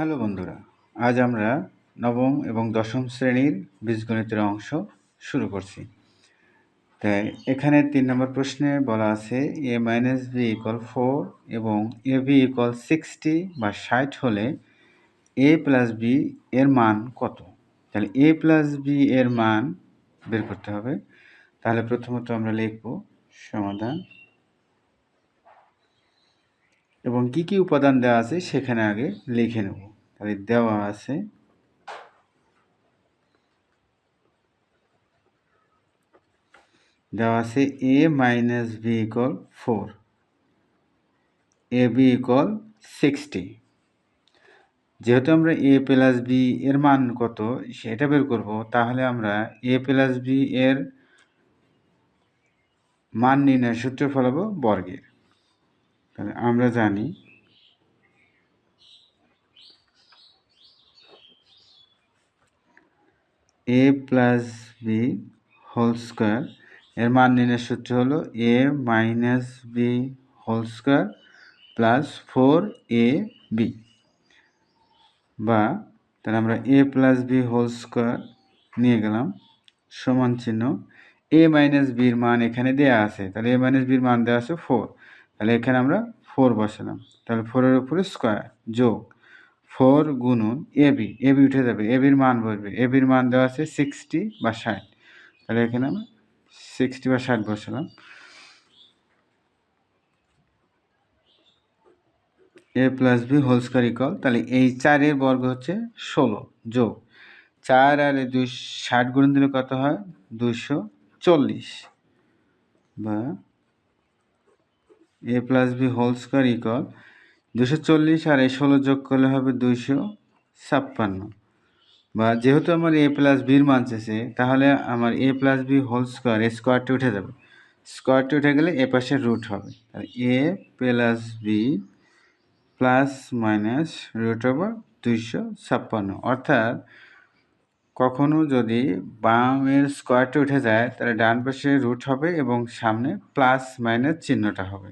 Hello বন্ধুরা, আজ আমরা নবম এবং দশম শ্রেণির বীজগণিতের অংশ শুরু করছি। তাই এখানে তিন নম্বর প্রশ্নে বলা আছে A minus B equal four এবং এ বি ইকল সিক্সটি বা ষাট হলে এ প্লাস বি এর মান কত? তাহলে এ প্লাস বি এর মান বের করতে হবে। তাহলে প্রথমত আমরা লিখব সমাধান। এবং কি কি উপাদান দেওয়া আছে সেখানে আগে লিখে নেব। তাহলে দেওয়া আছে। দেওয়া আছে A minus B equal four A B equal sixty যেহেতু আমরা এ প্লাস বি এর মান কত, সেটা বের করব, তাহলে আমরা এ প্লাস বি এর মান নির্ণয় সূত্র ফলাবো বর্গের। তাহলে আমরা জানি A plus B whole square এর মান নির্ণয়ের সূত্র হলো A minus B whole square plus four A B বা তাহলে আমরা A plus B whole square নিয়ে গেলাম, সমান চিহ্ন। এ মাইনাস বির মান এখানে দেওয়া আছে, তাহলে এ মাইনাস বির মান দেওয়া আছে ফোর তাহলে এখানে আমরা ফোর বসালাম, তাহলে ফোরের উপরে স্কোয়ার যোগ। ফোর গুণন এ বি এ বি উঠে যাবে, এ বির মান বসবে, এ বির মান দেওয়া আছে সিক্সটি বা ষাট। তাহলে এখানে আমরা সিক্সটি বা ষাট বসালাম। A plus B whole square equal তাহলে এই চারের বর্গ হচ্ছে ষোলো যোগ। চার আর দুই ষাট গুণ দিলে কত হয়? দুশো চল্লিশ। বা a plus b whole square equal দুশো চল্লিশ আর এই ষোলো যোগ করলে হবে দুইশো ছাপ্পান্ন। বা যেহেতু আমার এ প্লাস বির মান তাহলে আমার a plus b whole square এই স্কোয়ারটি উঠে যাবে। স্কোয়ারটি উঠে গেলে এ পাশে রুট হবে। তাহলে a plus b plus minus root over দুইশো ছাপ্পান্ন। অর্থাৎ কখনো যদি বামের স্কোয়ারটি উঠে যায়, তাহলে ডান পাশে রুট হবে এবং সামনে প্লাস মাইনাস চিহ্নটা হবে।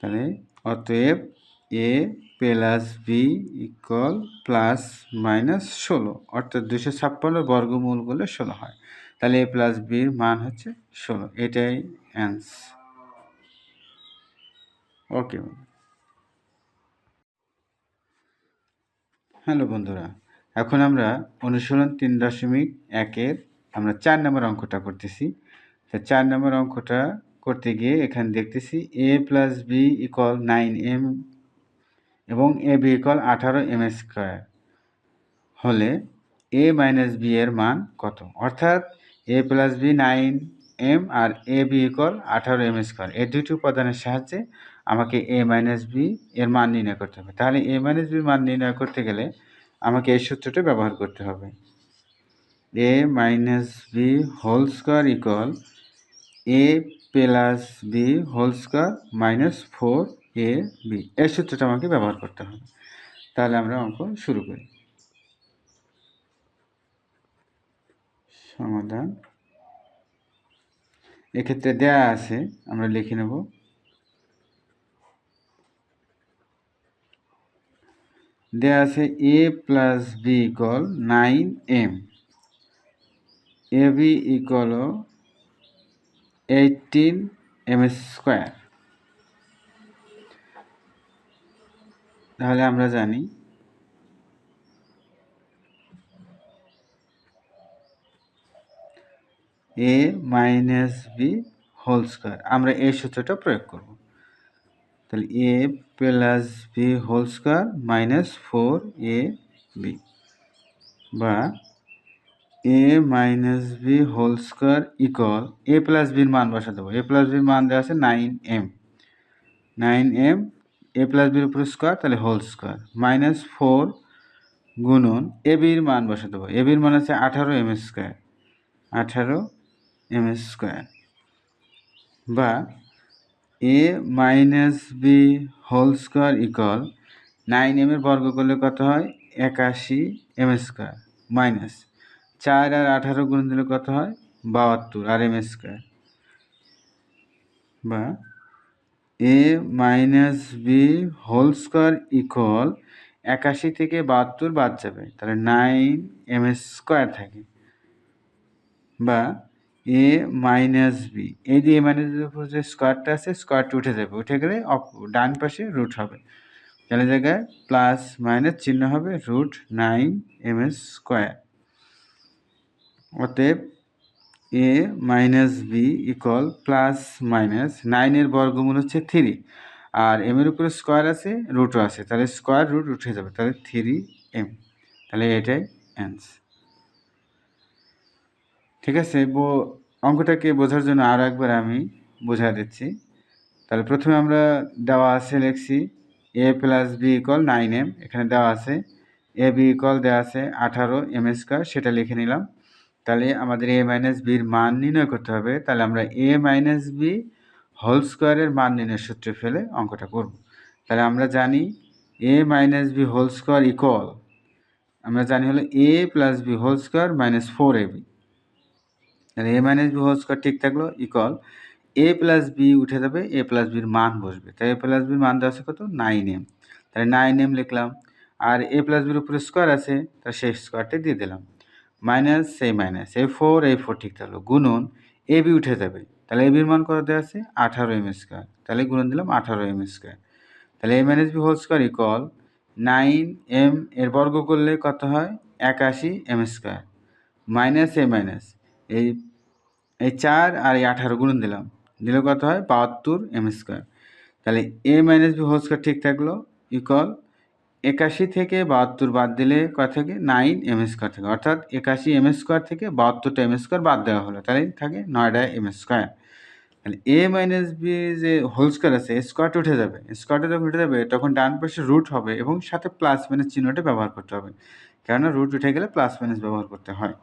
তাহলে অতএব a plus b equal plus minus ষোলো। অর্থাৎ দুশো ছাপ্পান্ন বর্গমূল করলে ষোলো হয়। তাহলে এ প্লাস বির মান হচ্ছে ষোলো। এটাই অ্যান্সার ওকে হ্যালো বন্ধুরা। এখন আমরা অনুশীলন তিন দশমিক একের আমরা চার নম্বর অঙ্কটা করতেছি। তা চার নম্বর অঙ্কটা করতে গিয়ে এখানে দেখতেছি a plus b equal nine m এবং এ বি ইকল আঠারো এম স্কোয়ার হলে এ মাইনাস বি এর মান কত? অর্থাৎ a plus b nine m R A B equal আঠারো এম স্কোয়ার এই দুটি উপাদানের সাহায্যে আমাকে এ মাইনাস বি এর মান নির্ণয় করতে হবে। তাহলে এ মাইনাস বির মান নির্ণয় করতে গেলে আমাকে এই সূত্রটা ব্যবহার করতে হবে। A minus b whole square equal a plus b whole square minus four a b এই সূত্রটা আমাকে ব্যবহার করতে হবে। তাহলে আমরা অঙ্ক শুরু করি। সমাধান। এক্ষেত্রে দেয়া আছে, আমরা লিখে নেব। দেয়া আছে a plus b equal nine m a b equal eighteen m square তাহলে আমরা জানি a minus b whole square আমরা এই সূত্রটা প্রয়োগ করব। তাহলে a plus b whole square minus four a b বা a minus b whole square equal a plus বির মান বসা দেবো এ প্লাস বির মান দেওয়া আছে nine m nine m a plus বির উপর স্কোয়ার তাহলে হোল স্কোয়ার মাইনাস ফোর গুণন এ বির মান বসা দেবো এ বির মান আছে আঠারো এম স্কোয়ার আঠারো এম স্কোয়ার বা a minus b whole square equal nine m এর বর্গ করলে কত হয়? একাশি এম স্কোয়ার মাইনাস চার আর আঠারো গুণ দিলে কত হয়? বাহাত্তর আর এম স্কোয়ার বা a minus b whole square equal একাশি থেকে বাহাত্তর বাদ যাবে। তাহলে নাইন এম স্কোয়ার থাকে। বা এ মাইনাস বি এই যে এ মাইনাস বির যে স্কোয়ারটা আছে স্কোয়ারটা উঠে যাবে। উঠে গেলে ডান পাশে রুট হবে। তাহলে জায়গায় প্লাস মাইনাস চিহ্ন হবে রুট নাইন এম স্কোয়ার অতএব a minus b equal plus minus নাইনের বর্গমূল হচ্ছে থ্রি আর এম এর উপরে স্কোয়ার আছে রুটও আছে। তাহলে স্কোয়ার রুট উঠে যাবে। তাহলে থ্রি এম তাহলে এটাই অ্যান্সার ঠিক আছে অঙ্কটাকে বোঝার জন্য আরও একবার আমি বোঝা দিচ্ছি। তাহলে প্রথমে আমরা দেওয়া আছে লিখছি a plus b equal nine m এখানে দেওয়া আছে এ বি ইকল দেওয়া আছে আঠারো এম স্কোয়ার সেটা লিখে নিলাম। তাহলে আমাদের এ মাইনাস বির মান নির্ণয় করতে হবে। তাহলে আমরা এ মাইনাস বি হোল স্কোয়ারের মান নির্ণয় সূত্রে ফেলে অঙ্কটা করব। তাহলে আমরা জানি a minus b whole square equal আমরা জানি হলো a plus b whole square minus four a b তাহলে a minus b whole square ঠিক থাকল ইকল এ প্লাস বি উঠে যাবে এ প্লাস বির মান বসবে। তাই এ প্লাস বির মান দেওয়া আছে কত? নাইন এম তাহলে নাইন এম লিখলাম। আর এ প্লাস বির উপরে স্কোয়ার আছে তার সেই স্কোয়ারটা দিয়ে দিলাম। মাইনাস সেই মাইনাস এই ফোর এই ফোর, ঠিক থাকল গুণন এ বি উঠে যাবে। তাহলে এ বির মান কত দেওয়া আছে আঠারো এম স্কোয়ার। তাহলে গুণন দিলাম আঠারো এম স্কোয়ার। তাহলে a minus b whole square equal nine m এর বর্গ করলে কত হয়? একাশি m square. Minus, a minus, এই এই চার আর এই আঠারো গুণন দিলাম। দিলে কত হয়? বাহাত্তর এম স্কোয়ার। তাহলে a minus b whole square ঠিক থাকল ইকল একাশি থেকে বাহাত্তর বাদ দিলে কত থাকে? নাইন এম স্কোয়ার থাকে। অর্থাৎ একাশি এম স্কোয়ার থেকে বাহাত্তরটা এম স্কোয়ার বাদ দেওয়া হলো। তাহলে থাকে নয়টা এম স্কোয়ার। তাহলে এ মাইনাস বি যে হোল স্কোয়ার আছে স্কোয়ারটা উঠে যাবে। স্কোয়ারটা যখন উঠে যাবে, তখন ডান পাশে রুট হবে এবং সাথে প্লাস মাইনাস চিহ্নটা ব্যবহার করতে হবে। কেননা রুট উঠে গেলে প্লাস মাইনাস ব্যবহার করতে হয়।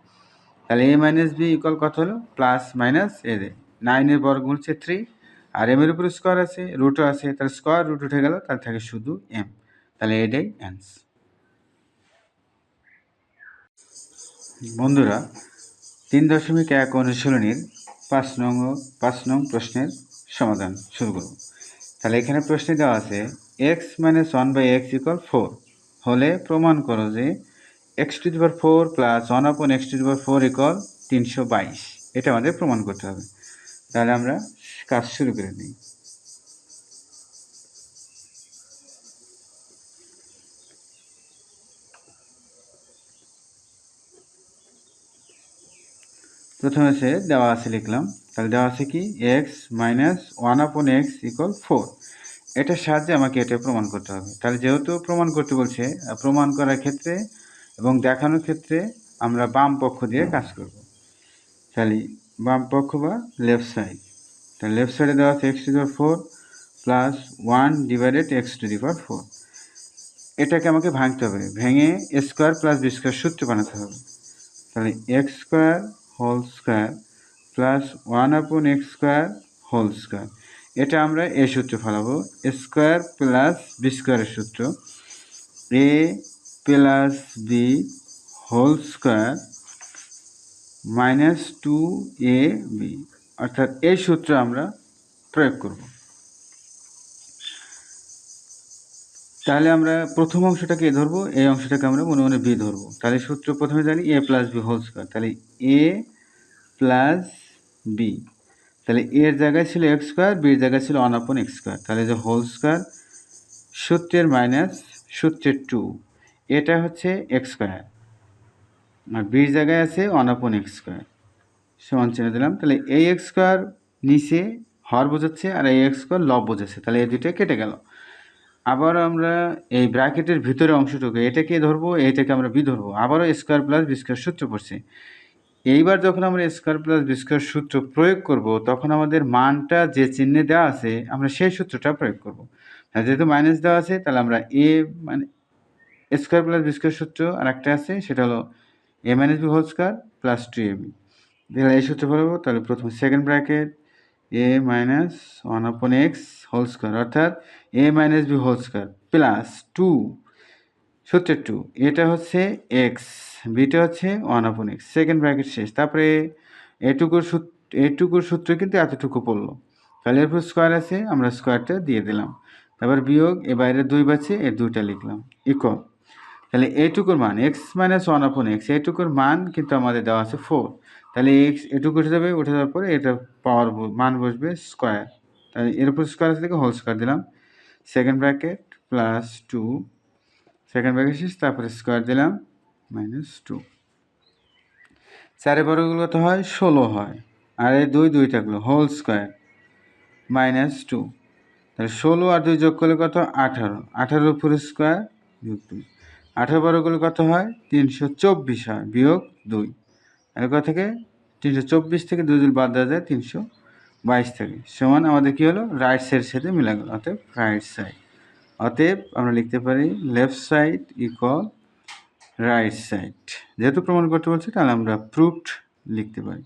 তাহলে এ মাইনাস বি ইকুয়াল কত হলো? প্লাস মাইনাস এ দে নাইনের বর্গমূল হচ্ছে থ্রি আর এম এর উপরে স্কোয়ার আছে রুটও আছে। তাহলে স্কোয়ার রুট উঠে গেল তার থাকে শুধু এম তাহলে এটাই অ্যান্সার বন্ধুরা, তিন দশমিক এক অনুশীলনীর পাঁচ নং পাঁচ নং প্রশ্নের সমাধান শুরু করব। তাহলে এখানে প্রশ্নে দেওয়া আছে x minus one by x equal four হলে প্রমাণ করো যে x to the power four plus one upon x to the power four equal তিনশো বাইশ। এটা আমাদের প্রমাণ করতে হবে। তাহলে আমরা কাজ শুরু করে দিই। প্রথমে সে দেওয়া আছে লিখলাম। তাহলে দেওয়া আছে কি? X minus one upon x equal four এটার সাহায্যে আমাকে এটা প্রমাণ করতে হবে। তাহলে যেহেতু প্রমাণ করতে বলছে, প্রমাণ করার ক্ষেত্রে এবং দেখানোর ক্ষেত্রে আমরা বাম পক্ষ দিয়ে কাজ করব। তাহলে বাম পক্ষ বা লেফট সাইড তাহলে লেফট সাইডে দেওয়া আছে x to the power four plus one divided x to the power four এটাকে আমাকে ভাঙতে হবে। ভেঙে স্কোয়ার প্লাস বি স্কোয়ার সূত্র বানাতে হবে। তাহলে x square whole square plus one upon x square whole square এটা আমরা এ সূত্র ফেলাবো। স্কোয়ার প্লাস বি স্কোয়ারের সূত্র। A plus b whole square minus two a b অর্থাৎ এই সূত্র আমরা প্রয়োগ করব। তাহলে আমরা প্রথম অংশটাকে এ ধরবো এই অংশটাকে আমরা মনে মনে বি ধরবো। তাহলে সূত্র প্রথমে জানি a plus b whole square তাহলে এ প্লাস বি তাহলে এর জায়গায় ছিল এক্স স্কোয়ার বির জায়গায় ছিল ওয়ান আপন এক্স স্কোয়ার তাহলে যে হোল স্কোয়ার সূত্রের মাইনাস সূত্রের টু এটা হচ্ছে এক্স স্কোয়ার আর বির জায়গায় আছে ওয়ান আপন এক্স স্কোয়ার সমান চিহ্ন দিলাম, তাহলে এই এক্স স্কোয়ার নিচে হর বোঝাচ্ছে আর এই এক্স স্কোয়ার লব বোঝাচ্ছে। তাহলে এই দুটো কেটে গেল। আবার আমরা এই ব্র্যাকেটের ভিতরে অংশটুকু, এটাকে ধরবো, এটাকে আমরা বি ধরবো। আবারও স্কোয়ার প্লাস বি স্কোয়ার সূত্র পড়ছে। এইবার যখন আমরা স্কোয়ার প্লাস বি স্কোয়ার সূত্র প্রয়োগ করব, তখন আমাদের মানটা যে চিহ্নে দেওয়া আছে, আমরা সেই সূত্রটা প্রয়োগ করব। যেহেতু মাইনাস দেওয়া আছে, তাহলে আমরা এ মানে স্কোয়ার প্লাস বি স্কোয়ার সূত্র আর একটা আছে, সেটা হলো a minus b whole square plus two a b তাহলে এই সূত্র ফেলব তাহলে প্রথমে second bracket a minus one upon x whole square অর্থাৎ a minus b whole square plus two সূত্রের টু এটা হচ্ছে এক্স বিটা হচ্ছে one upon x second bracket শেষ, তারপরে এটুকুর সূত্র এটুকুর সূত্র কিন্তু এতটুকু পড়ল, তাহলে এরপর স্কোয়ার আছে, আমরা স্কোয়ারটা দিয়ে দিলাম, তারপর বিয়োগ, এ বাইরে দুই বাছে এর দুইটা লিখলাম ইকো তাহলে এইটুকুর মান x minus one upon x এইটুকুর মান কিন্তু আমাদের দেওয়া আছে ফোর তাহলে এক্স এটুকু উঠে যাবে, উঠে যাওয়ার পরে এটা পাওয়ার মান বসবে স্কোয়ার তাহলে এর উপর স্কোয়ার আছে থেকে হোল স্কোয়ার দিলাম। Second bracket plus two second bracket শেষ, তারপরে স্কোয়ার দিলাম মাইনাস টু চারে বর্গগুলো কত হয়? ষোলো হয়। আর এই দুই দুই থাকল হোল স্কোয়ার মাইনাস টু তাহলে ষোলো আর দুই যোগ করলে কত? আঠারো। আঠারোর উপরে স্কোয়ার বিয়োগ দুই। আঠারো বর্গগুলো কত হয়? তিনশো চব্বিশ হয়, বিয়োগ দুই। কত থেকে তিনশো চব্বিশ থেকে দুই দুই বাদ দেওয়া যায় তিনশো বাইশ থেকে। সমান আমাদের কী হলো? রাইট সাইডের সাথে মিলা গেল। অতএব রাইট সাইড অতএব আমরা লিখতে পারি left side equal right side যেহেতু প্রমাণ করতে বলছি, তাহলে আমরা প্রুফড লিখতে পারি।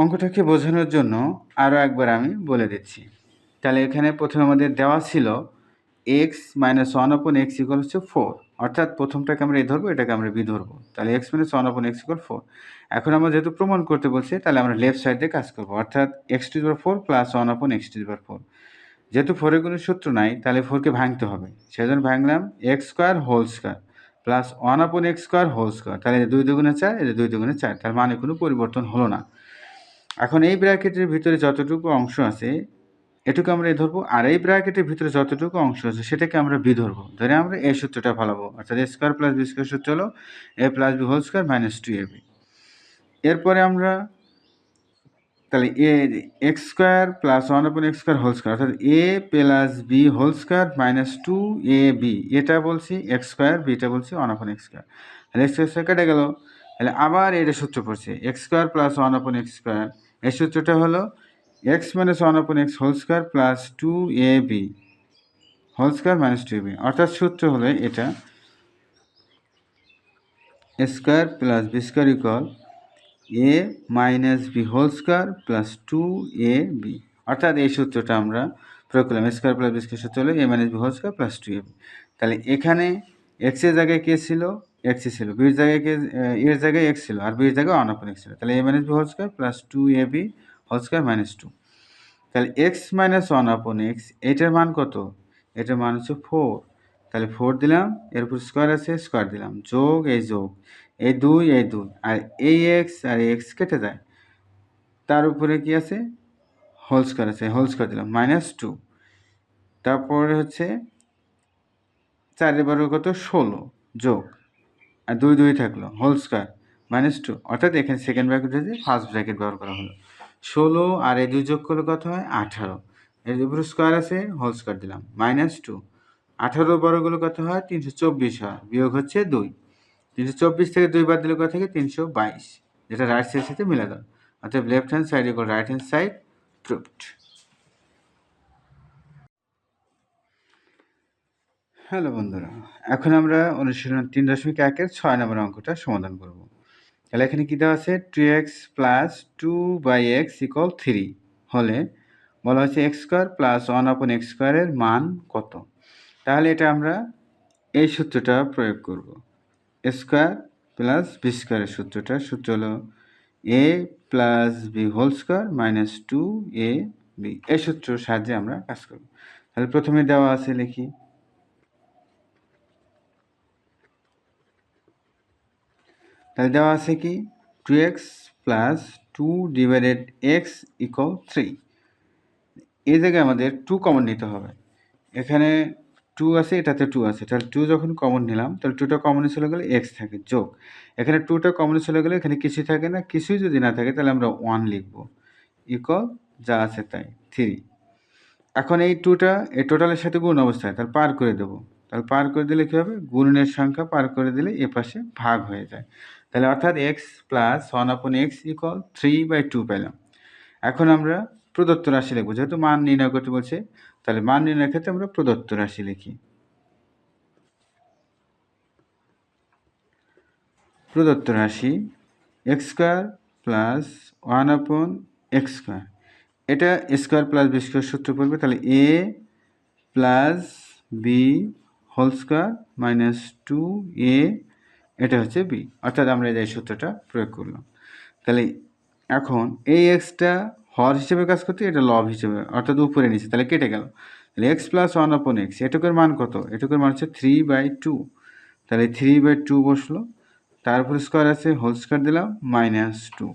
অঙ্কটাকে বোঝানোর জন্য আরও একবার আমি বলে দিচ্ছি। তাহলে এখানে প্রথমে আমাদের দেওয়া ছিল x minus one upon x equal হচ্ছে ফোর অর্থাৎ প্রথমটাকে আমরা এ ধরবো, এটাকে আমরা বি ধরবো। তাহলে x minus one upon x equal four এখন আমরা যেহেতু প্রমাণ করতে বলছি, তাহলে আমরা লেফট সাইড কাজ করব। অর্থাৎ x to the power four plus one upon x to the power four যেহেতু ফোরের কোনো সূত্র নাই, তাহলে ফোরকে ভাঙতে হবে। সেজন্য ভাঙলাম x square whole square plus one upon x square whole square তাহলে দুই দুগুণে চার, এটা দুই দুগুণে চার। তার মানে কোনো পরিবর্তন হলো না। এখন এই ব্র্যাকেটের ভিতরে যতটুকু অংশ আছে এটুকু আমরা এ ধরবো। আর এই ব্র্যাকেটের ভিতরে যতটুকু অংশ আছে সেটাকে আমরা বি ধরবো। ধরে আমরা এ সূত্রটা ফলাবো অর্থাৎ a square plus b square সূত্র হলো a plus b whole square minus two a b. এরপরে আমরা তাহলে এ x square plus one upon x square whole square, অর্থাৎ a plus b whole square minus two a b, এটা বলছি x square, বিটা বলছি ওয়ান আপন এক্স স্কোয়ার। তাহলে x square কেটে গেল। তাহলে আবার এটা সূত্র পড়ছে, x square plus one upon x square. এই সূত্রটা হলো x minus one upon x whole square plus two a b whole square minus two a b অর্থাৎ সূত্র হলো এটা square plus b square equal a minus b whole square plus two a b অর্থাৎ এই সূত্রটা আমরা প্রয়োগ করলাম। স্কোয়ার প্লাস বি স্কোয়ার সূত্র হলো a minus b whole square plus two a b তাহলে এখানে এক্সের জায়গায় কে ছিল এক্সে ছিল। বির জায়গায় কে এর জায়গায় এক্স ছিল। আর বির জায়গায় ওয়ান আপন এক্স ছিল। তাহলে a minus b whole square plus two a b whole square minus two তাহলে x minus one upon x এটার মান কত? এটার মান হচ্ছে ফোর তাহলে ফোর দিলাম এর উপর স্কোয়ার আছে স্কোয়ার দিলাম। যোগ, এই যোগ। এই দুই এই দুই। আর এই এক্স আর এক্স কেটে যায়। তার উপরে কি আছে? হোল স্কোয়ার আছে হোল স্কোয়ার দিলাম মাইনাস টু তারপরে হচ্ছে চারের বারো কত? ষোলো। যোগ। আর দুই দুই থাকল হোল স্কোয়ার মাইনাস টু অর্থাৎ এখানে সেকেন্ড ব্র্যাকেট হয়েছে ফার্স্ট ব্র্যাকেট ব্যবহার করা হলো। ষোলো আর এ দুই যোগ করলে কত হয়? আঠারো। এর উপরে স্কোয়ার আছে হোল স্কোয়ার দিলাম। মাইনাস টু আঠারো বড়গুলো কত হয়? তিনশো চব্বিশ হয়। বিয়োগ হচ্ছে দুই। তিনশো চব্বিশ থেকে দুই বাদ দিলে কত থেকে? তিনশো বাইশ। যেটা রাইট সাইডের সাথে মিলে গেল। অর্থাৎ left hand side equal right hand side proved hello বন্ধুরা। এখন আমরা অনুশীলন তিন দশমিক একের ছয় নম্বর অঙ্কটা সমাধান করব। তাহলে এখানে কী দেওয়া আছে? Two x plus two by x equal three হলে বলা হচ্ছে x square plus one upon x স্কোয়ারের মান কত? তাহলে এটা আমরা এই সূত্রটা প্রয়োগ করব। স্কোয়ার প্লাস বি স্কোয়ারের সূত্রটা। সূত্র হলো a plus b whole square minus two a b এই সূত্রের সাহায্যে আমরা কাজ করব। তাহলে প্রথমে দেওয়া আছে লিখি তাহলে দেওয়া আছে কি? Two x plus two divided x equal three এই জায়গায় আমাদের টু কমন নিতে হবে। এখানে টু আছে, এটাতে টু আছে। তাহলে টু যখন কমন নিলাম, তাহলে টুটা কমনে চলে গেলে এক্স থাকে, যোগ। এখানে টুটা কমনে চলে গেলে এখানে কিছুই থাকে না, কিছুই যদি না থাকে, তাহলে আমরা ওয়ান লিখব। ইকুয়াল যা আছে তাই থ্রি এখন এই টুটা এই টোটালের সাথে গুণ অবস্থায় তাহলে পার করে দেবো। তাহলে পার করে দিলে কী হবে? গুণনের সংখ্যা পার করে দিলে এ পাশে ভাগ হয়ে যায়। তাহলে অর্থাৎ x plus one upon x equal three by two পেলাম। এখন আমরা প্রদত্ত রাশি লিখব। যেহেতু মান নির্ণয় করতে বলছে, তাহলে মান নির্ণয়ের ক্ষেত্রে আমরা প্রদত্ত রাশি লিখি। প্রদত্ত রাশি x square plus one upon x square এটা স্কোয়ার প্লাস বি স্কোয়ার সূত্র পড়বে, তাহলে a plus b whole square minus two a এটা হচ্ছে বি অর্থাৎ আমরা এই সূত্রটা প্রয়োগ করলাম। তাহলে এখন এই এক্সটা হর হিসেবে কাজ করতে, এটা লব হিসেবে, অর্থাৎ উপরে নিচে, তাহলে কেটে গেল। তাহলে x plus one upon x এটুকুর মান কত? এটুকুর মান হচ্ছে থ্রি বাই টু তাহলে থ্রি বাই টু বসল তারপর স্কোয়ার আছে হোল স্কোয়ার দিলাম মাইনাস টু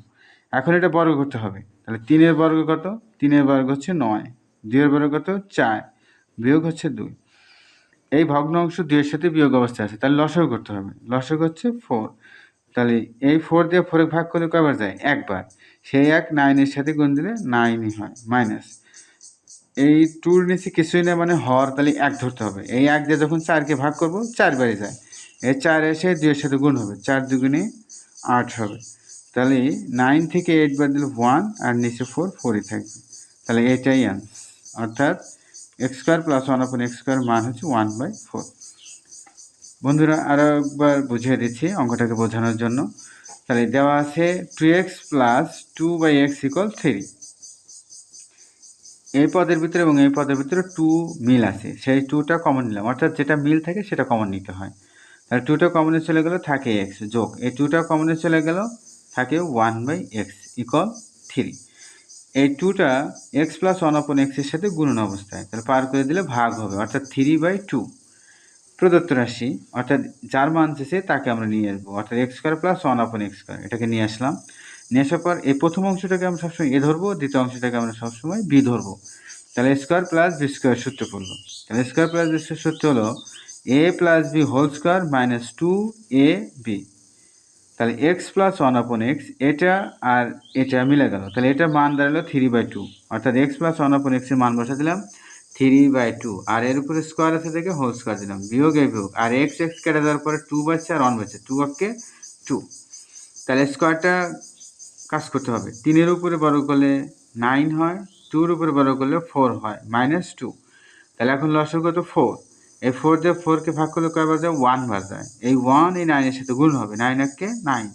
এখন এটা বর্গ করতে হবে। তাহলে তিনের বর্গ কত? তিনের বর্গ হচ্ছে নয়। দুইয়ের বর্গ কত? চার। বিয়োগ হচ্ছে দুই। এই ভগ্ন অংশ দুইয়ের সাথে বিয়োগ অবস্থায় আছে, তাহলে লসও করতে হবে। লসক হচ্ছে ফোর তাহলে এই ফোর দিয়ে ফোরে ভাগ করলে কয়বার যায়? একবার। সেই এক নাইনের সাথে গুণ দিলে নাইনই হয় মাইনাস এই টুর নিচে কিছুই না মানে হর, তাহলে এক ধরতে হবে। এই এক দিয়ে যখন চারকে ভাগ করব, চারবারই যায়। এই চার এসে দুইয়ের সাথে গুণ হবে, চার দুগুণে আট হবে। তাহলে নাইন থেকে এইট বাদ দিলে ওয়ান আর নিচে ফোর ফোরই থাকবে। তাহলে এটাই আনসার অর্থাৎ x square plus one upon x square মান হচ্ছে ওয়ান বাই ফোর বন্ধুরা আরও একবার বুঝিয়ে দিচ্ছি অঙ্কটাকে বোঝানোর জন্য। তাহলে দেওয়া আছে two x plus two by x equal three এই পদের ভিতরে এবং এই পদের ভিতরে টু মিল আছে। সেই টুটা কমন নিলাম। অর্থাৎ যেটা মিল থাকে সেটা কমন নিতে হয়। তাহলে টুটা কমনে চলে গেল থাকে এক্স যোগ। এই টুটা কমনে চলে গেল থাকে one by x equal three এই টুটা এক্স প্লাস ওয়ান অপন এক্সের সাথে গুণন অবস্থায়। তাহলে পার করে দিলে ভাগ হবে, অর্থাৎ থ্রি বাই টু প্রদত্ত রাশি, অর্থাৎ যার মান চেয়েছে তাকে আমরা নিয়ে আসব, অর্থাৎ x square plus one upon x square এটাকে নিয়ে আসলাম। নিয়ে আসার পর এই প্রথম অংশটাকে আমরা সবসময় এ ধরবো, দ্বিতীয় অংশটাকে আমরা সবসময় বি ধরবো। তাহলে স্কোয়ার প্লাস বি স্কোয়ার সূত্র পড়ল। তাহলে স্কোয়ার প্লাস বি স্কোয়ার সূত্র হলো a plus b whole square minus two a b তাহলে x plus one upon x এটা আর এটা মিলে গেল। তাহলে এটা মান দাঁড়াল থ্রি বাই টু অর্থাৎ এক্স প্লাস ওয়ান আপন এক্সের মান বসা দিলাম থ্রি বাই টু আর এর উপরে স্কোয়ার আছে থেকে হোল স্কোয়ার দিলাম। বিয়োগ এই বিয়োগ। আর এক্স এক্স কেটে দেওয়ার পরে টু বাচ্চা আর ওয়ান বাচ্চা টু অক্ষে টু তাহলে স্কোয়ারটা কাজ করতে হবে। তিনের উপরে বড় করলে নাইন হয় টুর উপরে বড় করলে ফোর হয় মাইনাস টু তাহলে এখন লসক কত ফোর এই ফোর দিয়ে ফোরকে ভাগ করলে কয় বাজায় ওয়ান বাজায় এই ওয়ান এই নাইনের সাথে গুণ হবে। নাইন এককে nine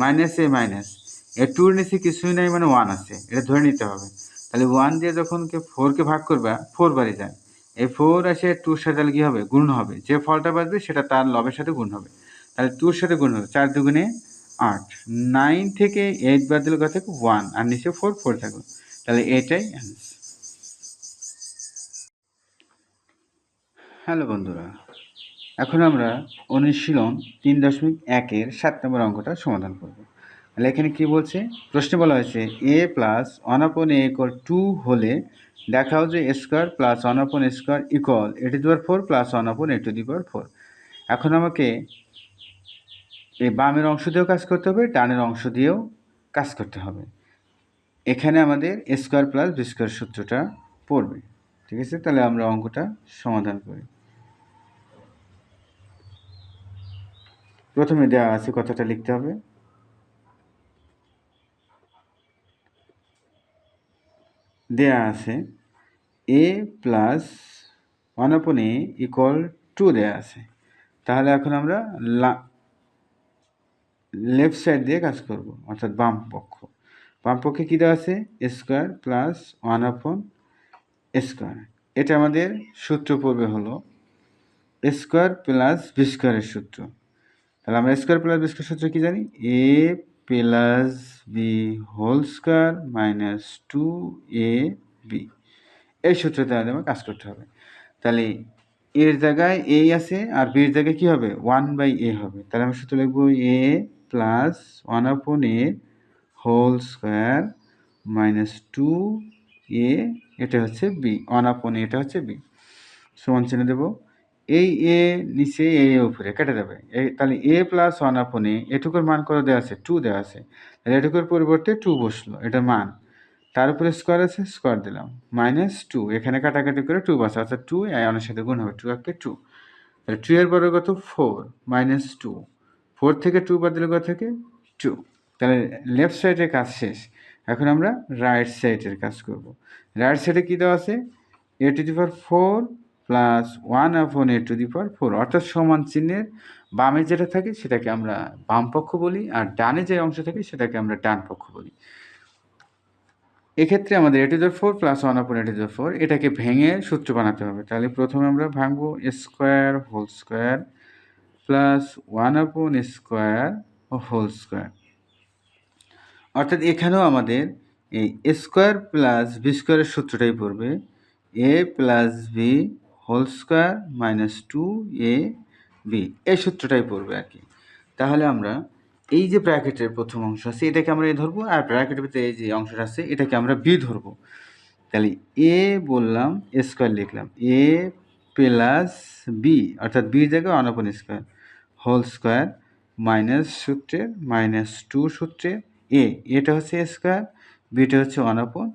minus a minus a টুর নিচে কিছুই নাই মানে ওয়ান আছে। এটা ধরে নিতে হবে। তাহলে ওয়ান দিয়ে যখন কে ফোরকে ভাগ করবে ফোর বাড়ি যায়। এই ফোর আসে টুর সাথে তাহলে কী হবে? গুণ হবে। যে ফলটা বাজবে, সেটা তার লবের সাথে গুণ হবে। তাহলে টুর সাথে গুণ হবে। চার দুগুণে আট। নাইন থেকে এইট বাদ দিলে কথা ওয়ান আর নিচে ফোর ফোর থাকল তাহলে এটাই অ্যান্সার হ্যালো বন্ধুরা, এখন আমরা অনুশীলন তিন দশমিক একের সাত নম্বর অঙ্কটা সমাধান করব। তাহলে এখানে কি বলছে? প্রশ্নে বলা হয়েছে এ plus one upon A equal to হলে দেখাও যে square plus one upon square equal a to the four plus one upon a two the power four এখন আমাকে এই বামের অংশ দিয়েও কাজ করতে হবে, ডানের অংশ দিয়েও কাজ করতে হবে। এখানে আমাদের স্কোয়ার প্লাস বি স্কোয়ার সূত্রটা পড়বে। ঠিক আছে? তাহলে আমরা অঙ্কটা সমাধান করি। প্রথমে দেওয়া আছে কথাটা লিখতে হবে। দেয়া আছে, এ প্লাস ওয়ান আপন এ ইকুয়াল টু দেয়া আছে। তাহলে এখন আমরা লেফট সাইড দিয়ে কাজ করব, অর্থাৎ বাম পক্ষ। বাম পক্ষে কী দেওয়া আছে? Square plus one upon square এটা আমাদের সূত্র পড়বে হলো। স্কোয়ার প্লাস বি স্কোয়ারের সূত্র। তাহলে আমরা স্কোয়ার প্লাস বি স্কোয়ার সূত্র কী জানি? A plus b whole square minus two a b এই সূত্রতে আমাদের কাজ করতে হবে। তাহলে এর জায়গায় এ আছে আর বির জায়গায় কী হবে? ওয়ান বাই এ হবে। তাহলে আমি সূত্র লিখব a plus one upon a whole square minus two a এটা হচ্ছে বি ওয়ান আপন এটা হচ্ছে বি সমান চিহ্ন দেবো। এই এ নিচে এ উপরে কেটে দেবে। তাহলে এ প্লাস ওয়ান আপন এ এটুকুর মান কত দেওয়া আছে? টু দেওয়া আছে। তাহলে এটুকুর পরিবর্তে টু বসল এটা মান। তার উপরে স্কোয়ার আছে স্কোয়ার দিলাম। মাইনাস টু এখানে কাটাকাটি করে টু বসে অর্থাৎ টু অনেক সাথে গুণ হবে টু একে টু তাহলে টু এর বড় কত? ফোর মাইনাস টু ফোর থেকে টু বাদ দিলে কত থেকে? টু তাহলে লেফট সাইডের কাজ শেষ। এখন আমরা রাইট সাইডের কাজ করব। রাইট সাইডে কী দেওয়া আছে? A to the four plus one upon a two the power four অর্থাৎ সমান চিহ্নের বামে যেটা থাকে সেটাকে আমরা বাম পক্ষ বলি আর ডানে যে অংশ থাকে সেটাকে আমরা ডান পক্ষ বলি। এক্ষেত্রে আমাদের a to the four plus one upon a two the four এটাকে ভেঙে সূত্র বানাতে হবে। তাহলে প্রথমে আমরা ভাঙবো square whole square plus one upon square whole square অর্থাৎ এখানেও আমাদের এই স্কোয়ার প্লাস বি স্কোয়ারের সূত্রটাই পড়বে। A plus B whole square minus two A B এই সূত্রটাই পড়বে আর কি। তাহলে আমরা এই যে ব্র্যাকেটের প্রথম অংশ আছে, এটাকে আমরা এ ধরবো, আর ব্র্যাকেটের ভিতরে এই যে অংশটা আছে, এটাকে আমরা বি ধরবো। তাহলে এ বললাম এ স্কোয়ার লিখলাম এ প্লাস বি অর্থাৎ বি জায়গায় one upon square whole square minus সূত্রের মাইনাস টু সূত্রে এ এটা হচ্ছে স্কোয়ার বিটা হচ্ছে অনপন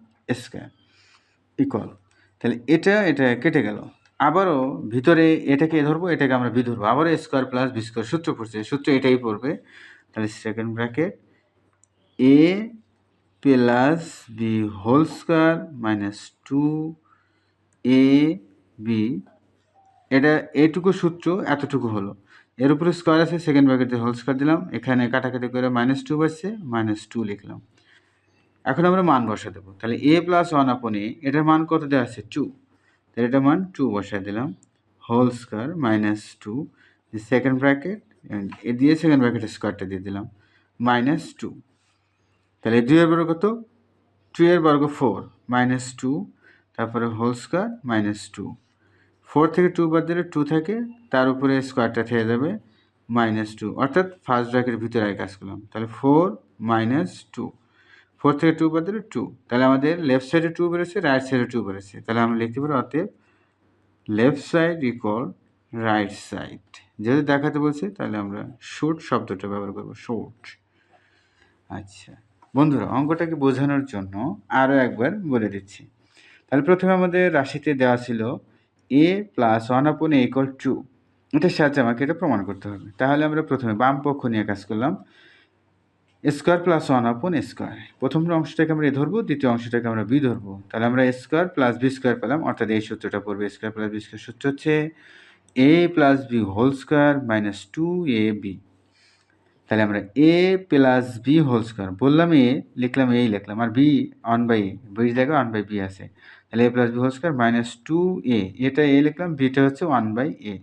স্কোয়ার ইকুয়াল তাহলে এটা এটা কেটে গেল। আবারও ভিতরে এটাকে ধরবো, এটাকে আমরা বি ধরবো। আবারও স্কোয়ার প্লাস বি স্কোয়ার সূত্র পড়ছে, সূত্র এটাই পড়বে। তাহলে second bracket A plus B whole square minus two A B এটা এটুকু সূত্র, এতটুকু হলো। এর উপরে স্কোয়ার আছে সেকেন্ড ব্র্যাকেটে হোল স্কোয়ার দিলাম। এখানে কাটাকাটি করে মাইনাস টু বসছে মাইনাস টু লিখলাম। এখন আমরা মান বসা দেবো। তাহলে এ প্লাস ওয়ান আপন এটার মান কত দেওয়া আছে? টু তাহলে এটা মান টু বসাই দিলাম whole square minus two second bracket A দিয়ে সেকেন্ড ব্র্যাকেটের স্কোয়ারটা দিয়ে দিলাম মাইনাস টু তাহলে দুই এর বর্গ কত? টু এর বর্গ ফোর মাইনাস টু তারপরে whole square minus two four থেকে টু বাদ দিলে টু থাকে, তার উপরে স্কোয়ারটা থেকে যাবে মাইনাস টু অর্থাৎ ফার্স্ট ব্র্যাকেটের ভিতরে কাজ করলাম, তাহলে ফোর মাইনাস টু ফোর থেকে টু বাদ দিলে টু তাহলে আমাদের লেফট সাইডে টু বেরোচ্ছে রাইট সাইডে টু বেরোচ্ছে। তাহলে আমরা লিখতে পারি অতএব left side equal right side যেহেতু দেখাতে বলছে, তাহলে আমরা শুট শব্দটা ব্যবহার করব শুট আচ্ছা বন্ধুরা, অঙ্কটাকে বোঝানোর জন্য আরও একবার বলে দিচ্ছি। তাহলে প্রথমে আমাদের রাশিতে দেওয়া ছিল এ plus one upon A equal to এটার সাহায্যে আমাকে এটা প্রমাণ করতে হবে। তাহলে আমরা প্রথমে বাম পক্ষ নিয়ে কাজ করলাম। Square plus one upon square. প্রথম অংশটাকে আমরা এ ধরবো, দ্বিতীয় অংশটাকে আমরা বি ধরবো। তাহলে আমরা স্কোয়ার প্লাস বি স্কোয়ার পেলাম, অর্থাৎ এই সূত্রটা পড়বে স্কোয়ার প্লাস বি স্কোয়ার সূত্র হচ্ছে A plus B whole square minus two A B তাহলে আমরা A plus B whole square বললাম এ লিখলাম এই লিখলাম, আর B one by A B জায়গায় ওয়ান বাই বি আছে। তাহলে A plus B whole square minus two A এটা এ লিখলাম বিটা হচ্ছে ওয়ান বাই এ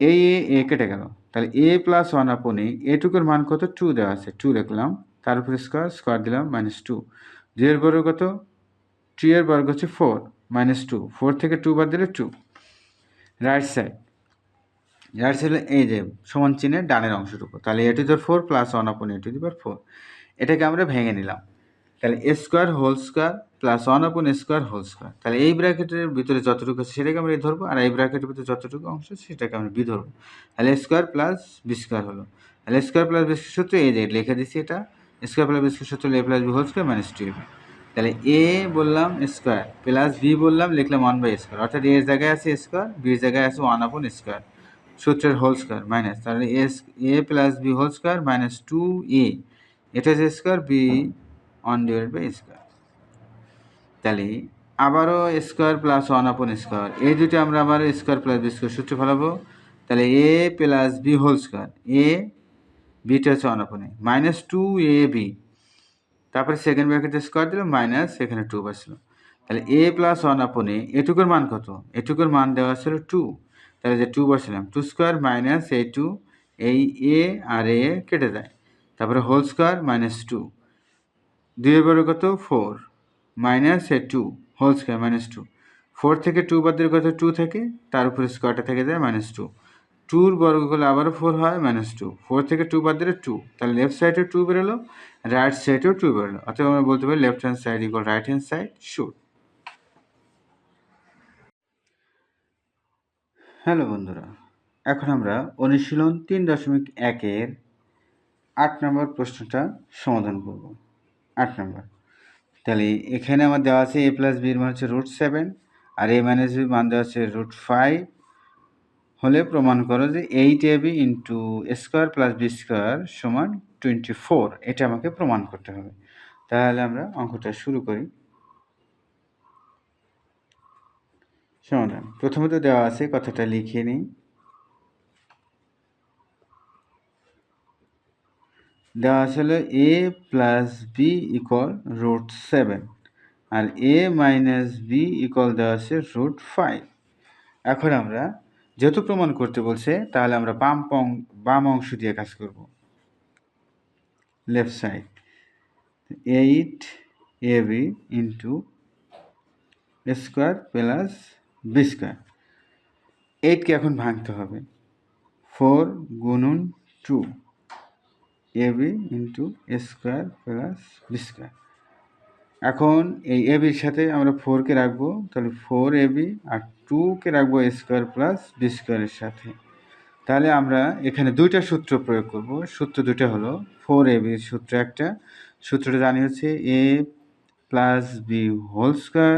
এ এ কেটে গেল। তাহলে এ প্লাস ওয়ান আপন এ এটুকুর মান কত? টু দেওয়া আছে। টু লিখলাম তার উপরে স্কোয়ার স্কোয়ার দিলাম মাইনাস টু দুই এর বর্গ কত? টু এর বর্গ হচ্ছে ফোর মাইনাস টু ফোর থেকে টু বাদ দিলে two right side right side এই যে সমান চিহ্নের ডানের অংশটুকু। তাহলে A two the four plus one upon A two the power four এটাকে আমরা ভেঙে নিলাম। তাহলে A square whole square plus one upon square whole square তাহলে এই ব্র্যাকেটের ভিতরে যতটুকু আছে সেটাকে আমরা এ ধরবো, আর এই ব্র্যাকেটের ভিতরে যতটুকু অংশ সেটাকে আমরা বি ধরবো। তাহলে স্কোয়ার প্লাস বি স্কোয়ার হলো। তাহলে স্কোয়ার প্লাস বি সূত্র, এই যে লিখে দিচ্ছি এটা স্কোয়ার প্লাস বি সূত্র A plus B whole square minus two তাহলে এ বললাম স্কোয়ার প্লাস বি বললাম লিখলাম ওয়ান বাই স্কোয়ার অর্থাৎ এর জায়গায় আছে স্কোয়ার বির জায়গায় আছে ওয়ান আপন স্কোয়ার সূত্রের হোল স্কোয়ার মাইনাস তাহলে S A plus B whole square minus two A এটা হচ্ছে square B one divide by square তাহলে আবারও square plus one upon square এই দুটো আমরা আবার স্কোয়ার প্লাস বি স্কোয়ার সূত্র ফেলাবো। তাহলে A plus B whole square A beta হচ্ছে one upon minus two A B তারপরে সেকেন্ড ব্র্যাকেটে স্কোয়ার দিলাম মাইনাস এখানে টু বসল। তাহলে এ প্লাস ওয়ান আপন এটুকুর মান কত? এটুকুর মান দেওয়া ছিল টু তাহলে যে টু বসলাম two square minus A two এই এ আর এ কেটে দেয়। তারপরে হোল স্কোয়ার মাইনাস টু দুই বড় কত four minus A two whole square minus two four থেকে টু বাদ দিলে কত টু থাকে, তার উপরে স্কোয়ারটা থেকে যায় মাইনাস টু টুর বর্গ করলে আবারও ফোর হয় মাইনাস টু ফোর থেকে টু বাদ দিলে টু তাহলে লেফট সাইডেও টু বেরোলো রাইট সাইডেও টু বেরোলো। অর্থাৎ আমরা বলতে পারি left hand side equal right hand side shoot hello বন্ধুরা, এখন আমরা অনুশীলন তিন দশমিক একের আট নম্বর প্রশ্নটা সমাধান করব। আট নম্বর। তাহলে এখানে আমার দেওয়া আছে এ প্লাস বির মান হচ্ছে রুট সেভেন আর এ মাইনাস বি মান দেওয়া আছে রুট ফাইভ হলে প্রমাণ করো যে eight A B into square plus B square সমান টোয়েন্টি ফোর এটা আমাকে প্রমাণ করতে হবে। তাহলে আমরা অঙ্কটা শুরু করি। সমাধান। প্রথমত দেওয়া আছে কথাটা লিখে নিই। দেওয়া আসলে A plus B equal root seven R A minus B equal দেওয়া আছে রুট ফাইভ এখন আমরা যেহেতু প্রমাণ করতে বলছে, তাহলে আমরা বাম বাম অংশ দিয়ে কাজ করব। Left side eight A B into square plus B square এইটকে এখন ভাঙতে হবে। ফোর গুণন two A B into square plus B square. এখন এই এ বির সাথে আমরা ফোরকে রাখব, তাহলে ফোর এ বি আর টুকে রাখব স্কোয়ার প্লাস বি স্কোয়ারের সাথে। তাহলে আমরা এখানে দুইটা সূত্র প্রয়োগ করব। সূত্র দুটো হলো ফোর এ বির সূত্র একটা। সূত্রটা জানি হচ্ছে A plus B whole square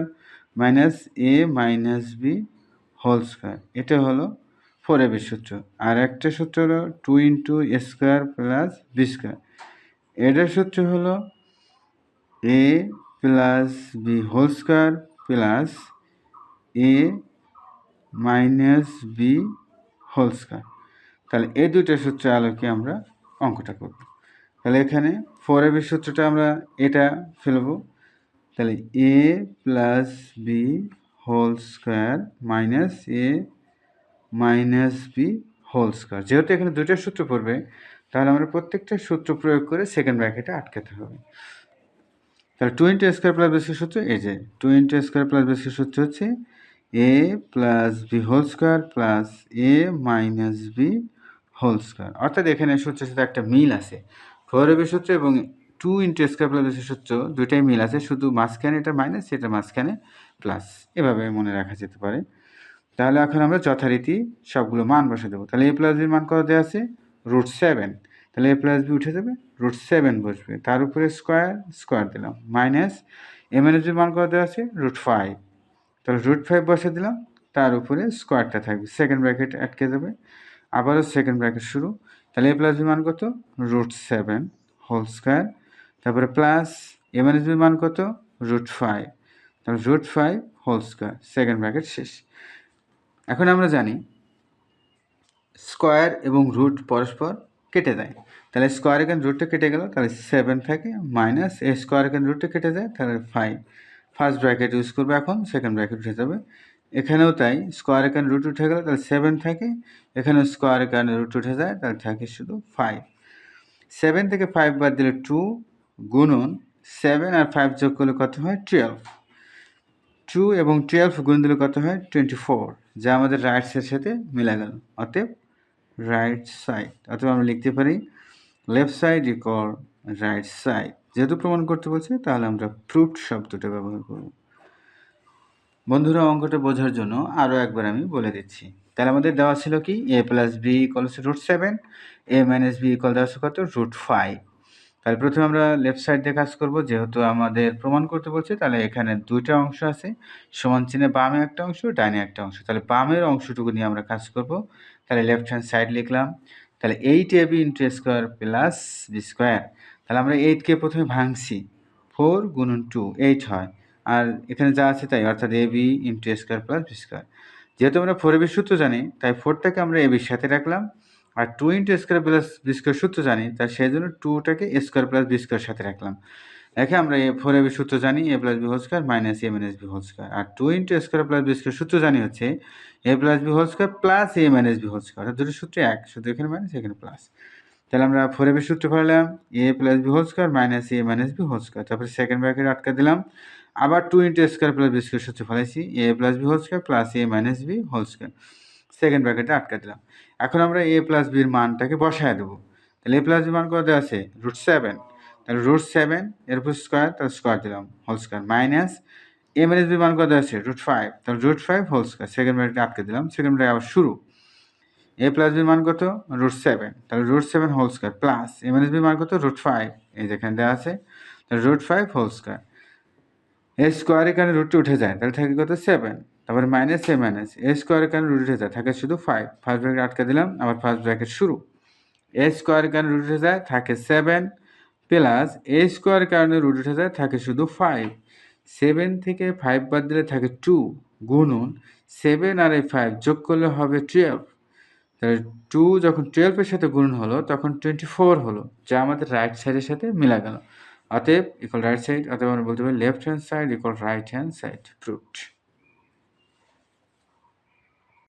minus A minus B whole square. এটা হলো ফোর এ সূত্র। আর একটা সূত্র হলো two into square plus B square এটার সূত্র হলো A plus B whole square plus A minus B whole square তাহলে এই দুইটা সূত্র আলোকে আমরা অঙ্কটা করব। তাহলে এখানে ফোর এবির সূত্রটা আমরা এটা ফেলব। তাহলে A plus B whole square minus A minus B whole square যেহেতু এখানে দুইটা সূত্র পড়বে, তাহলে আমরা প্রত্যেকটা সূত্র প্রয়োগ করে সেকেন্ড ব্র্যাকেটে আটকাতে হবে। তাহলে টু ইন্টু স্কোয়ার প্লাস বেসির সূত্র এই যে টু ইন্টু স্কোয়ার প্লাস বেসির সূত্র হচ্ছে A plus B whole square plus A minus B whole square অর্থাৎ এখানে সূত্রের সাথে একটা মিল আছে। ফোর বি সূত্র এবং টু ইন্টু স্কোয়ার প্লাস বেসির সূত্র দুইটাই মিল আছে, শুধু মাঝখানে এটা মাইনাস এটা মাঝখানে প্লাস এভাবে মনে রাখা যেতে পারে। তাহলে এখন আমরা যথারীতি সবগুলো মান বসে দেবো। তাহলে এ প্লাস বির মান কত দেওয়া আছে? রুট সেভেন তাহলে এ প্লাস বি উঠে যাবে রুট সেভেন বসবে। তার উপরে স্কোয়ার স্কোয়ার দিলাম মাইনাস এ মাইনাস বির মান কত দেওয়া আছে? রুট ফাইভ তাহলে রুট ফাইভ বসে দিলাম, তার উপরে স্কোয়ারটা থাকবে। সেকেন্ড ব্র্যাকেট আটকে যাবে। আবারও সেকেন্ড ব্র্যাকেট শুরু। তাহলে এ প্লাস বি মান কত? রুট সেভেন হোল স্কোয়ার তারপরে প্লাস এ মাইনাস বি মান কত? রুট ফাইভ তাহলে root five whole square second bracket শেষ। এখন আমরা জানি স্কোয়ার এবং রুট পরস্পর কেটে দেয়। তাহলে স্কোয়ার এখানে রুটটা কেটে গেল, তাহলে সেভেন থাকে মাইনাস এ স্কোয়ার এখানে রুটটা কেটে যায়, তাহলে ফাইভ। ফার্স্ট ব্র্যাকেট ইউজ করব এখন, সেকেন্ড ব্র্যাকেট উঠে যাবে। এখানেও তাই, স্কোয়ার এখানে রুট উঠে গেলে, তাহলে সেভেন থাকে। এখানেও স্কোয়ার এখানে রুট উঠে যায়, তাহলে থাকে শুধু ফাইভ। সেভেন থেকে ফাইভ বাদ দিলে টু গুণন সেভেন আর ফাইভ যোগ করলে কত হয়? টুয়েলভ। টু এবং টুয়েলভ গুণ দিলে কত হয়? টোয়েন্টি ফোর যা আমাদের রাইট সাইডের সাথে মিলা গেল। অতএব রাইট সাইড অথবা আমরা লিখতে পারি left side equal right side যেহেতু প্রমাণ করতে বলছে, তাহলে আমরা ফ্রুট শব্দটা ব্যবহার করব। বন্ধুরা, অঙ্কটা বোঝার জন্য আরও একবার আমি বলে দিচ্ছি। তাহলে আমাদের দেওয়া ছিল কি? A plus B equal root seven A minus B equal দেওয়া ছিল কত? রুট ফাইভ তাহলে প্রথমে আমরা লেফট সাইড দিয়ে কাজ করব, যেহেতু আমাদের প্রমাণ করতে বলছে, তাহলে এখানে দুইটা অংশ আছে, সমান চিহ্নে বামে একটা অংশ ডাইনে একটা অংশ। তাহলে বামের অংশটুকু নিয়ে আমরা কাজ করব। তাহলে লেফট হ্যান্ড সাইড লিখলাম। তাহলে eight A B into square plus B square তাহলে আমরা এইটকে প্রথমে ভাঙছি। ফোর গুণন টু এইট হয়। আর এখানে যা আছে তাই, অর্থাৎ A B into square plus B square যেহেতু আমরা ফোর এবির সূত্র জানি, তাই ফোরটাকে আমরা এ বির সাথে রাখলাম। আর two into square plus B square সূত্র জানি, তাই সেই জন্য টুটাকে স্কোয়ার প্লাস বি স্কোয়ার সাথে রাখলাম। একে আমরা এ ফোর এবি সূত্র জানি A plus B whole square minus A minus B whole square R two into square plus B square সূত্র জানি হচ্ছে A plus B whole square plus A minus B whole square অর্থাৎ দুটো সূত্র এক, শুধু এখানে মাইনাস এখানে প্লাস তাহলে আমরা ফোর এবি সূত্র ফেলাম A plus B whole square minus A minus B whole square তারপরে সেকেন্ড ব্র্যাকেট আটকা দিলাম। আবার two into square plus B square সূত্র ফেলাইছি A plus B whole square plus A minus B whole square second ব্র্যাকেটে আটকা দিলাম। এখন আমরা এ প্লাস বির মানটাকে বসায় দেবো। তাহলে এ প্লাস বি মান কত আছে? রুট সেভেন তাহলে রুট সেভেন এর উপর স্কোয়ার তাহলে স্কোয়ার দিলাম whole square minus A minus B মান কত আছে? রুট ফাইভ তাহলে root five whole square second ব্র্যাকেটে আটকে দিলাম সেকেন্ড ব্র্যাকেট আবার শুরু। এ প্লাস বি মান কত? রুট সেভেন তাহলে root seven whole square plus A minus B মান কত? রুট ফাইভ এই যেখানে দেওয়া আছে, তাহলে root five whole square A square এখানে রুটটি উঠে যায়, তাহলে থাকে কত? সেভেন তারপরে মাইনাস এ মাইনাস এ স্কোয়ারের কারণে রুট উঠে যায়। থাকে শুধু ফাইভ ফার্স্ট ব্র্যাকেট আটকে দিলাম, আবার ফার্স্ট ব্র্যাকেট শুরু। এ স্কোয়ারের কারণে রুট উঠে যায়, থাকে সেভেন প্লাস এ স্কোয়ারের কারণে রুট উঠে যায়, থাকে শুধু ফাইভ সেভেন থেকে ফাইভ বাদ দিলে থাকে টু গুণন সেভেন আর এই ফাইভ যোগ করলে হবে টুয়েলভ তাহলে টু যখন টুয়েলভের সাথে গুণন হলো, তখন টোয়েন্টি ফোর হলো, যা আমাদের রাইট সাইডের সাথে মিলা গেল। অতএব ইকুয়াল রাইট সাইড অতএব আমরা বলতে পারি left hand side equal right hand side fruit